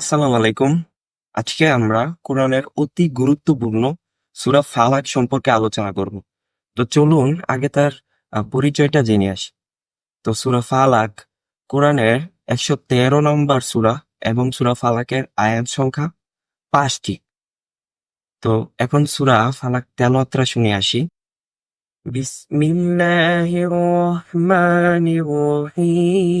আসসালামু আলাইকুম। আজকে আমরা কোরআনের অতি গুরুত্বপূর্ণ সুরা ফালাক সম্পর্কে আলোচনা করব। তো চলুন আগে তার পরিচয়টা জেনে আসি। তো সুরা ফালাক কোরআনের একশো তেরো নম্বর সুরা এবং সুরা ফালাকের আয়াত সংখ্যা পাঁচটি। তো এখন সুরা ফালাক তেলাওয়াতটা শুনে আসি। বিসমিল্লাহির রহমানির রহিম।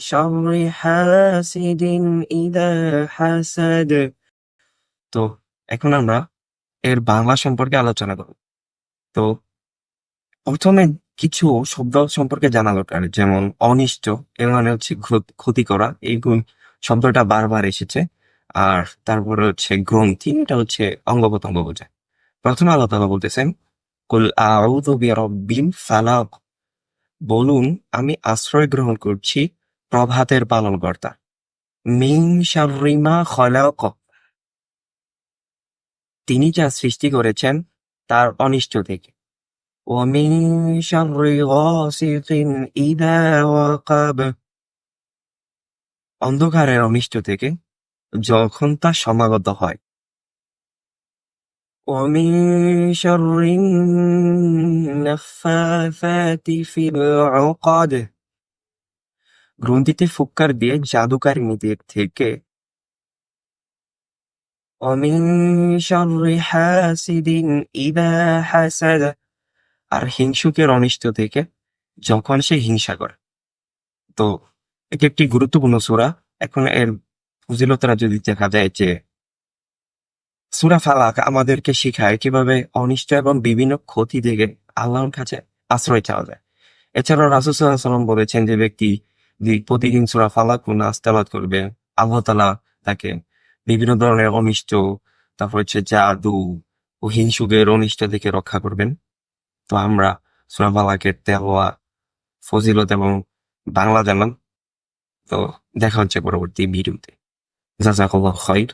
شر حاسد إذا حسد তো এখন আমরা এর বাংলা সম্পর্কে আলোচনা করব তো প্রথমে কিছু শব্দ সম্পর্কে জানা দরকার যেমন অনিষ্ট এর মানে হচ্ছে ক্ষত- ক্ষতি করা এই গুণ শব্দটা বারবার এসেছে আর তারপরে হচ্ছে গ্রন্থি এটা হচ্ছে অঙ্গ প্রত্যঙ্গ বোঝায় প্রথমে আল্লাহ তাআলা বলতেছেন কুল আউযু বিরাব্বিল ফালাক বলুন আমি আশ্রয় গ্রহণ করছি প্রভাতের পালনকর্তা মিন শাররি মা খলাক তিনি যা সৃষ্টি করেছেন তার অনিষ্ট থেকে ومن شر غاسق إذا وقب অন্ধকারের অনিষ্ট থেকে যখন তা সমাগত হয় ومن شر النفاثات في العقد গ্রন্থিতে ফুৎকার দিয়ে জাদুকারিনীদের থেকে ومن شر حاسد إذا حسد আর হিংসুকের অনিষ্ট থেকে যখন সে হিংসা করে তো এটি একটি গুরুত্বপূর্ণ সূরা এখন এর ফজিলতরা যদি দেখা যায় যে সূরা ফালাক আমাদেরকে শেখায় কিভাবে অনিষ্ট এবং বিভিন্ন ক্ষতি থেকে আল্লাহর কাছে আশ্রয় চাওয়া যায় এছাড়াও রাসূল সাল্লাল্লাহু আলাইহি ওয়াসাল্লাম বলেছেন যে ব্যক্তি যদি প্রতিদিন সুরা ফালাক ও নাস করবে, আল্লাহ তালা তাকে বিভিন্ন ধরনের অনিষ্ট, তারপর হচ্ছে জাদু ও হিংসুকের অনিষ্ট থেকে রক্ষা করবেন। তো আমরা সুরা ফালাকের তেহওয়া ফজিলত এবং বাংলা জানলাম। তো দেখা হচ্ছে পরবর্তী ভিডিওতে। জাজাকাল্লাহ খাইর।